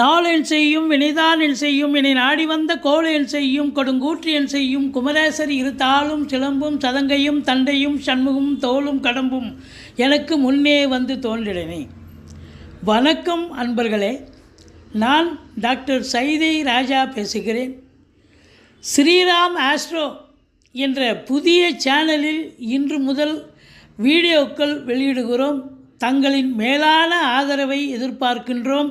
நாளென் செய்யும் வினைதானில் செய்யும் என்னை நாடி வந்த கோளென் செய்யும் கொடுங்கூற்றியன் செய்யும் குமரேசர் இரு தாளும் சிலம்பும் சதங்கையும் தண்டையும் சண்முகம் தோளும் கடம்பும் எனக்கு முன்னே வந்து தோன்றினேன் வணக்கம் அன்பர்களே நான் டாக்டர் சைதை ராஜா பேசுகிறேன். ஸ்ரீராம் ஆஸ்ட்ரோ என்ற புதிய சேனலில் இன்று முதல் வீடியோக்கள் வெளியிடுகிறோம். தங்களின் மேலான ஆதரவை எதிர்பார்க்கின்றோம்.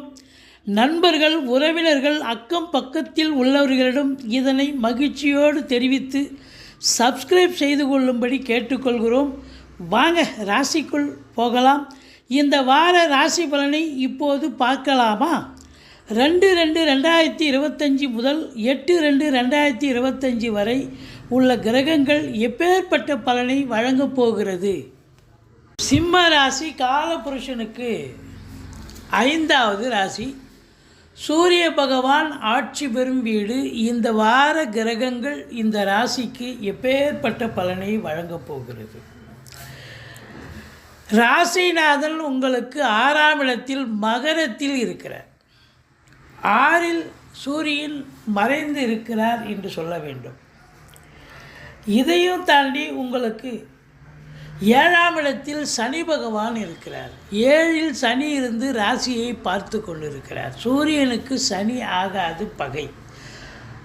நண்பர்கள் உறவினர்கள் அக்கம் பக்கத்தில் உள்ளவர்களிடம் இதனை மகிழ்ச்சியோடு தெரிவித்து சப்ஸ்கிரைப் செய்து கொள்ளும்படி கேட்டுக்கொள்கிறோம். வாங்க ராசிக்குள் போகலாம். இந்த வார ராசி பலனை இப்போது பார்க்கலாமா? ரெண்டு ரெண்டு ரெண்டாயிரத்தி இருபத்தஞ்சி முதல் எட்டு ரெண்டு ரெண்டாயிரத்தி இருபத்தஞ்சி வரை உள்ள கிரகங்கள் எப்பேற்பட்ட பலனை வழங்கப் போகிறது? சிம்ம ராசி காலபுருஷனுக்கு ஐந்தாவது ராசி. சூரிய பகவான் ஆட்சி பெறும் வீடு இந்த வார கிரகங்கள் இந்த ராசிக்கு எப்பேற்பட்ட பலனை வழங்கப் போகிறது. ராசிநாதன் உங்களுக்கு ஆறாம் இடத்தில் மகரத்தில் இருக்கிறார். ஆறில் சூரியன் மறைந்து இருக்கிறார் என்று சொல்ல வேண்டும். இதையும் தாண்டி உங்களுக்கு ஏழாம் இடத்தில் சனி பகவான் இருக்கிறார். ஏழில் சனி இருந்து ராசியை பார்த்து கொண்டிருக்கிறார். சூரியனுக்கு சனி ஆகாது பகை.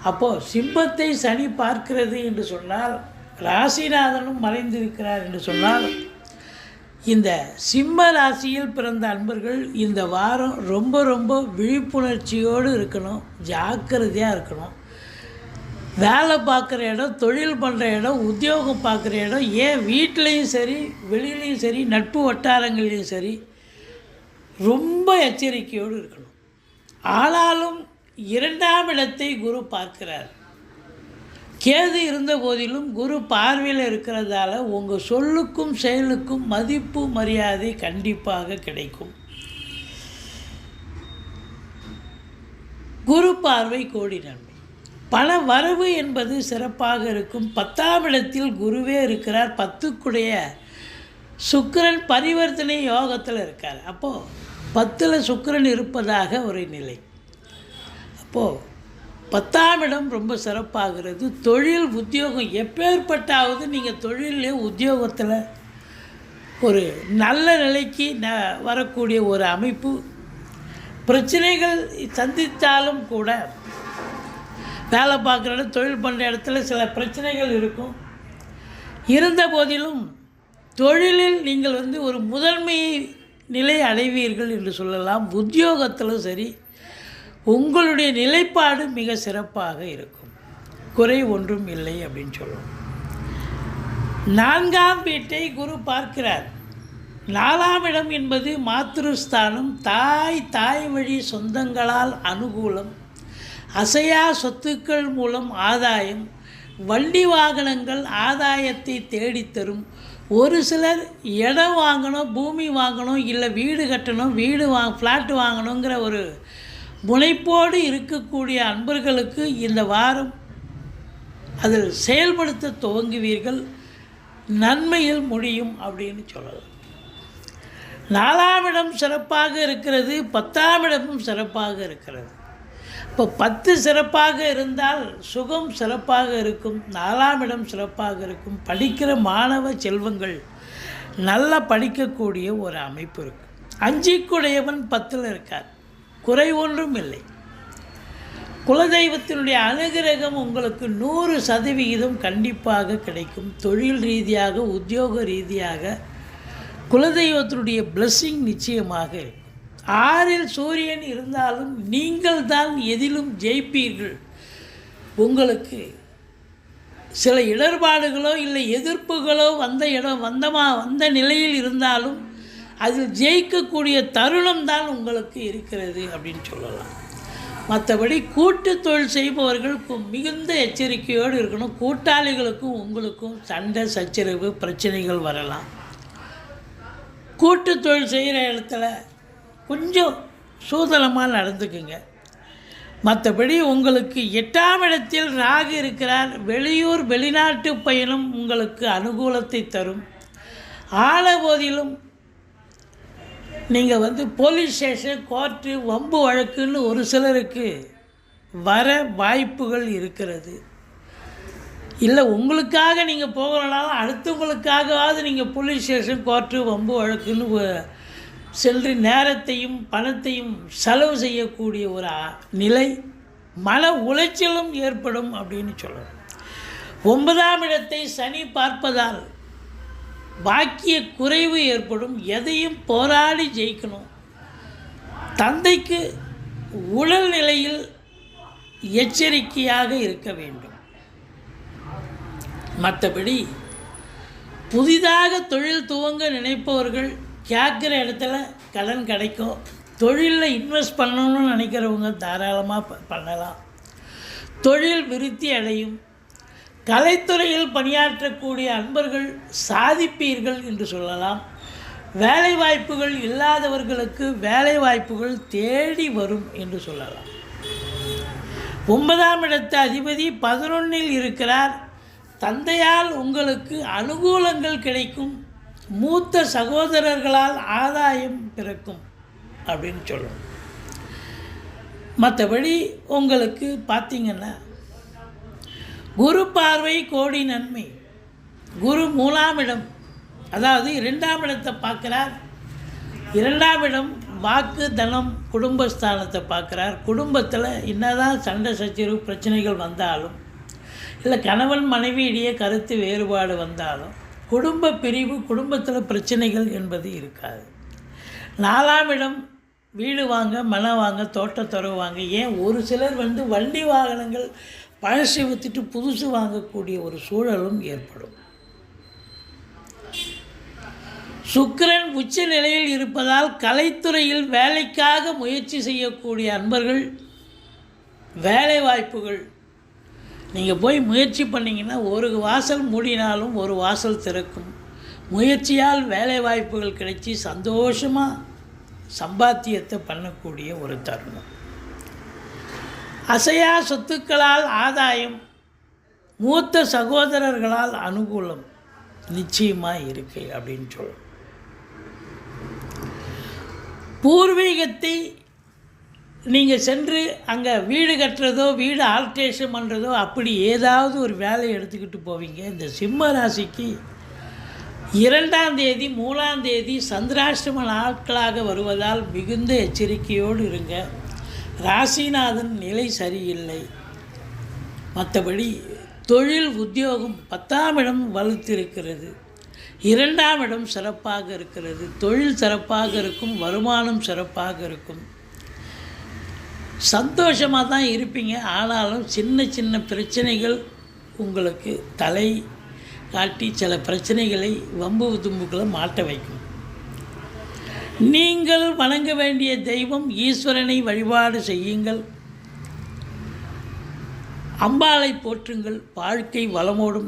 அப்போது சிம்பத்தை சனி பார்க்கிறது என்று சொன்னால் ராசிநாதனும் மறைந்திருக்கிறார் என்று சொன்னால் இந்த சிம்ம ராசியில் பிறந்த அன்பர்கள் இந்த வாரம் ரொம்ப ரொம்ப விழிப்புணர்ச்சியோடு இருக்கணும் ஜாக்கிரதையாக இருக்கணும். வேலை பார்க்குற இடம் தொழில் பண்ணுற இடம் உத்தியோகம் பார்க்குற இடம் ஏன் வீட்லேயும் சரி வெளியிலையும் சரி நட்பு வட்டாரங்கள்லேயும் சரி ரொம்ப எச்சரிக்கையோடு இருக்கணும். ஆனாலும் இரண்டாம் இடத்தை குரு பார்க்கிறார். கேது இருந்த போதிலும் குரு பார்வையில் இருக்கிறதால உங்கள் சொல்லுக்கும் செயலுக்கும் மதிப்பு மரியாதை கண்டிப்பாக கிடைக்கும். குரு பார்வை கோடி நன்மை. பண வரவு என்பது சிறப்பாக இருக்கும். பத்தாம் இடத்தில் குருவே இருக்கிறார். பத்துக்குடைய சுக்கரன் பரிவர்த்தனை யோகத்தில் இருக்கார். அப்போது பத்தில் சுக்கிரன் இருப்பதாக ஒரு நிலை. அப்போது பத்தாம் இடம் ரொம்ப சிறப்பாகிறது. தொழில் உத்தியோகம் எப்பேற்பட்டாவது நீங்கள் தொழிலே உத்தியோகத்தில் ஒரு நல்ல நிலைக்கு ந வரக்கூடிய ஒரு அமைப்பு. பிரச்சனைகள் சந்தித்தாலும் கூட வேலை பார்க்குற இடம் தொழில் பண்ணுற இடத்துல சில பிரச்சனைகள் இருக்கும். இருந்த போதிலும் தொழிலில் நீங்கள் வந்து ஒரு முதன்மை நிலை அடைவீர்கள் என்று சொல்லலாம். உத்தியோகத்திலும் சரி உங்களுடைய நிலைப்பாடு மிக சிறப்பாக இருக்கும். குறை ஒன்றும் இல்லை அப்படின்னு சொல்லுவோம். நான்காம் வீட்டை குரு பார்க்கிறார். நாலாம் இடம் என்பது மாத்திருஸ்தானம் தாய் தாய் வழி சொந்தங்களால் அனுகூலம். அசையா சொத்துக்கள் மூலம் ஆதாயம் வண்டி வாகனங்கள் ஆதாயத்தை தேடித்தரும் ஒரு சிலர் இடம் வாங்கணும் பூமி வாங்கணும் இல்லை வீடு கட்டணும் வீடு வா ஃப்ளாட் வாங்கணுங்கிற ஒரு முனைப்போடு இருக்கக்கூடிய அன்பர்களுக்கு இந்த வாரம் அதில் செயல்படுத்த துவங்குவீர்கள். நன்மையில் முடியும் அப்படின்னு சொல்லலாம். நாலாம் இடம் சிறப்பாக இருக்கிறது பத்தாம் இடமும் சிறப்பாக இருக்கிறது. இப்போ பத்து சிறப்பாக இருந்தால் சுகம் சிறப்பாக இருக்கும் நாலாம் இடம் சிறப்பாக இருக்கும். படிக்கிற மாணவ செல்வங்கள் நல்லா படிக்கக்கூடிய ஒரு அமைப்பு இருக்குது அஞ்சிக்குடையவன் பத்தில் இருக்கார். குறை ஒன்றும் இல்லை. குலதெய்வத்தினுடைய அனுகிரகம் உங்களுக்கு நூறு சதவிகிதம் கண்டிப்பாக கிடைக்கும். தொழில் ரீதியாக உத்தியோக ரீதியாக குலதெய்வத்தினுடைய பிளஸ்ஸிங் நிச்சயமாக இருக்கும். ஆறில் சூரியன் இருந்தாலும் நீங்கள் தான் எதிலும் ஜெயிப்பீர்கள். உங்களுக்கு சில இடர்பாடுகளோ இல்லை எதிர்ப்புகளோ வந்த இடம் வந்தமா வந்த நிலையில் இருந்தாலும் அதில் ஜெயிக்கக்கூடிய தருணம் தான் உங்களுக்கு இருக்கிறது அப்படின்னு சொல்லலாம். மற்றபடி கூட்டு தொழில் செய்பவர்கள் கு- மிகுந்த எச்சரிக்கையோடு இருக்கணும். கூட்டாளிகளுக்கும் உங்களுக்கும் சண்டை சச்சரவு பிரச்சனைகள் வரலாம். கூட்டு தொழில் செய்கிற இடத்துல கொஞ்சம் சூதனமாக நடந்துக்குங்க. மற்றபடி உங்களுக்கு எட்டாம் இடத்தில் ராகு இருக்கிறார். வெளியூர் வெளிநாட்டு பயணம் உங்களுக்கு அனுகூலத்தை தரும். ஆள போதிலும் நீங்கள் வந்து போலீஸ் ஸ்டேஷன் கோர்ட்டு வம்பு வழக்குன்னு ஒரு சிலருக்கு வர வாய்ப்புகள் இருக்கிறது. இல்லை உங்களுக்காக நீங்கள் போகலனாலும் அடுத்தவங்களுக்காகவாவது நீங்கள் போலீஸ் ஸ்டேஷன் கோர்ட்டு வம்பு வழக்குன்னு சென்று நேரத்தையும் பணத்தையும் செலவு செய்யக்கூடிய ஒரு நிலை மன உளைச்சலும் ஏற்படும் அப்படின்னு சொல்லணும் ஒன்பதாம் இடத்தை சனி பார்ப்பதால் பாக்கிய குறைவு ஏற்படும். எதையும் போராடி ஜெயிக்கணும். தந்தைக்கு உடல் நிலையில் எச்சரிக்கையாக இருக்க வேண்டும். மற்றபடி புதிதாக தொழில் துவங்க நினைப்பவர்கள் கேட்குற இடத்துல கடன் கிடைக்கும். தொழிலில் இன்வெஸ்ட் பண்ணணும்னு நினைக்கிறவங்க தாராளமாக ப- பண்ணலாம். தொழில் விருத்தி அடையும். கலைத்துறையில் பணியாற்றக்கூடிய அன்பர்கள் சாதிப்பீர்கள் என்று சொல்லலாம். வேலை வாய்ப்புகள் இல்லாதவர்களுக்கு வேலை வாய்ப்புகள் தேடி வரும் என்று சொல்லலாம். ஒன்பதாம் இடத்து அதிபதி பதினொன்றில் இருக்கிறார். தந்தையால் உங்களுக்கு அனுகூலங்கள் கிடைக்கும். மூத்த சகோதரர்களால் ஆதாயம் பிறக்கும் அப்படின்னு சொல்லணும் மற்றபடி உங்களுக்கு பார்த்தீங்கன்னா குரு பார்வை கோடி நன்மை. குரு மூலாமிடம் அதாவது இரண்டாம் இடத்தை பார்க்குறார். இரண்டாம் இடம் வாக்கு தனம் குடும்பஸ்தானத்தை பார்க்குறார். குடும்பத்தில் என்னதான் சண்டை சச்சரவு பிரச்சனைகள் வந்தாலும் இல்லை கணவன் மனைவி இடையே கருத்து வேறுபாடு வந்தாலும் குடும்ப பிரிவு குடும்பத்தில் பிரச்சனைகள் என்பது இருக்காது. நாலாம் இடம் வீடு வாங்க மனம் வாங்க தோட்டத்துறவு வாங்க. ஏன்? ஒரு சிலர் வந்து வண்டி வாகனங்கள் பழசை விற்றுட்டு புதுசு வாங்கக்கூடிய ஒரு சூழலும் ஏற்படும். சுக்கிரன் உச்ச நிலையில் இருப்பதால் கலைத்துறையில் வேலைக்காக முயற்சி செய்யக்கூடிய அன்பர்கள் வேலை வாய்ப்புகள் நீங்கள் போய் முயற்சி பண்ணிங்கன்னா ஒரு வாசல் மூடினாலும் ஒரு வாசல் திறக்கும். முயற்சியால் வேலை வாய்ப்புகள் கிடைச்சி சந்தோஷமாக சம்பாத்தியத்தை பண்ணக்கூடிய ஒரு தருணம். அசையா சொத்துக்களால் ஆதாயம் மூத்த சகோதரர்களால் அனுகூலம் நிச்சயமாக இருக்கு அப்படின்னு சொல்லணும். பூர்வீகத்தை நீங்கள் சென்று அங்கே வீடு கட்டுறதோ வீடு ஆல்ட்ரேஷன் பண்ணுறதோ அப்படி ஏதாவது ஒரு வேலையை எடுத்துக்கிட்டு போவீங்க. இந்த சிம்ம ராசிக்கு இரண்டாம் தேதி மூணாம் தேதி சந்திராஷ்டம நாட்களாக வருவதால் மிகுந்த எச்சரிக்கையோடு இருங்க. ராசிநாதன் நிலை சரியில்லை. மற்றபடி தொழில் உத்தியோகம் பத்தாம் இடம் வலுத்திருக்கிறது. இரண்டாம் இடம் சிறப்பாக இருக்கிறது. தொழில் சிறப்பாக இருக்கும் வருமானம் சிறப்பாக இருக்கும். சந்தோஷமாக தான் இருப்பீங்க. ஆனாலும் சின்ன சின்ன பிரச்சனைகள் உங்களுக்கு தலை காட்டி சில பிரச்சனைகளை வம்பு தும்புக்களை மாட்ட வைக்கும். நீங்கள் வணங்க வேண்டிய தெய்வம் ஈஸ்வரனை வழிபாடு செய்யுங்கள். அம்பாளை போற்றுங்கள். வாழ்க்கை வளமோடும்